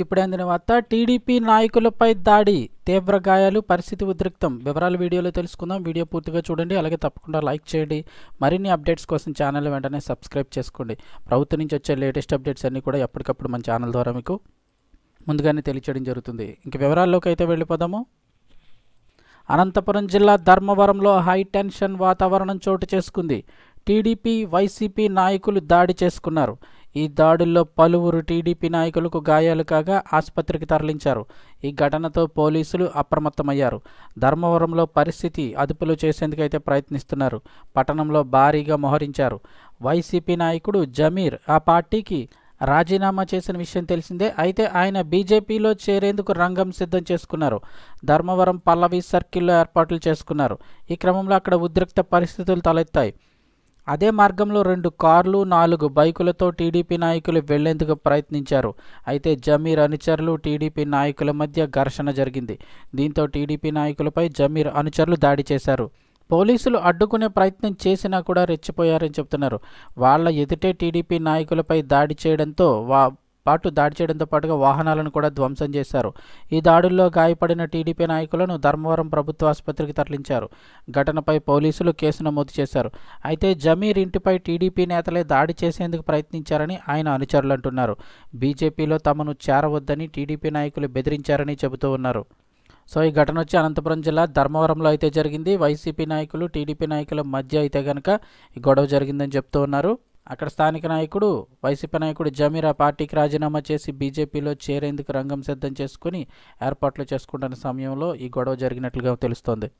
ఇప్పుడు అందిన వార్త టీడీపీ నాయకులపై దాడి తీవ్ర గాయాలు పరిస్థితి ఉద్రిక్తం. వివరాలు వీడియోలో తెలుసుకుందాం. వీడియో పూర్తిగా చూడండి. అలాగే తప్పకుండా లైక్ చేయండి. మరిన్ని అప్డేట్స్ కోసం ఛానల్ వెంటనే సబ్స్క్రైబ్ చేసుకోండి. ప్రభుత్వం నుంచి వచ్చే లేటెస్ట్ అప్డేట్స్ అన్నీ కూడా ఎప్పటికప్పుడు మన ఛానల్ ద్వారా మీకు ముందుగానే తెలియచేయడం జరుగుతుంది. ఇంక వివరాల్లోకి అయితే వెళ్ళిపోదాము. అనంతపురం జిల్లా ధర్మవరంలో హై టెన్షన్ వాతావరణం చోటు చేసుకుంది. టీడీపీ వైసీపీ నాయకులు దాడి చేసుకున్నారు. ఈ దాడుల్లో పలువురు టీడీపీ నాయకులకు గాయాలు కాగా ఆసుపత్రికి తరలించారు. ఈ ఘటనతో పోలీసులు అప్రమత్తమయ్యారు. ధర్మవరంలో పరిస్థితి అదుపులో చేసేందుకైతే ప్రయత్నిస్తున్నారు. పట్టణంలో భారీగా మోహరించారు. వైసీపీ నాయకుడు జమీర్ ఆ పార్టీకి రాజీనామా చేసిన విషయం తెలిసిందే. అయితే ఆయన బీజేపీలో చేరేందుకు రంగం సిద్ధం చేసుకున్నారు. ధర్మవరం పల్లవి సర్కిల్లో ఏర్పాట్లు చేసుకున్నారు. ఈ క్రమంలో అక్కడ ఉద్రిక్త పరిస్థితులు తలెత్తాయి. అదే మార్గంలో రెండు కార్లు నాలుగు బైకులతో టీడీపీ నాయకులు వెళ్ళేందుకు ప్రయత్నించారు. అయితే జమీర్ అనుచరులు టీడీపీ నాయకుల మధ్య ఘర్షణ జరిగింది. దీంతో టీడీపీ నాయకులపై జమీర్ అనుచరులు దాడి చేశారు. పోలీసులు అడ్డుకునే ప్రయత్నం చేసినా కూడా రెచ్చిపోయారని చెప్తున్నారు వాళ్ళ ఎదుటే టీడీపీ నాయకులపై దాడి చేయడంతో వా పాటు దాడి చేయడంతో పాటుగా వాహనాలను కూడా ధ్వంసం చేశారు. ఈ దాడుల్లో గాయపడిన టీడీపీ నాయకులను ధర్మవరం ప్రభుత్వ ఆసుపత్రికి తరలించారు. ఘటనపై పోలీసులు కేసు నమోదు చేశారు. అయితే జమీర్ ఇంటిపై టీడీపీ నేతలే దాడి చేసేందుకు ప్రయత్నించారని ఆయన అనుచరులు అంటున్నారు బీజేపీలో తమను చేరవద్దని టీడీపీ నాయకులు బెదిరించారని చెబుతూ ఉన్నారు. సో ఈ ఘటన వచ్చి అనంతపురం జిల్లా ధర్మవరంలో అయితే జరిగింది. వైసీపీ నాయకులు టీడీపీ నాయకుల మధ్య అయితే కనుక ఈ గొడవ జరిగిందని చెప్తూ ఉన్నారు. అక్కడ స్థానిక నాయకుడు వైసీపీ నాయకుడు జమీరా పార్టీకి రాజీనామా చేసి బీజేపీలో చేరేందుకు రంగం సిద్ధం చేసుకుని ఏర్పాట్లు చేసుకుంటున్న సమయంలో ఈ గొడవ జరిగినట్లుగా తెలుస్తోంది.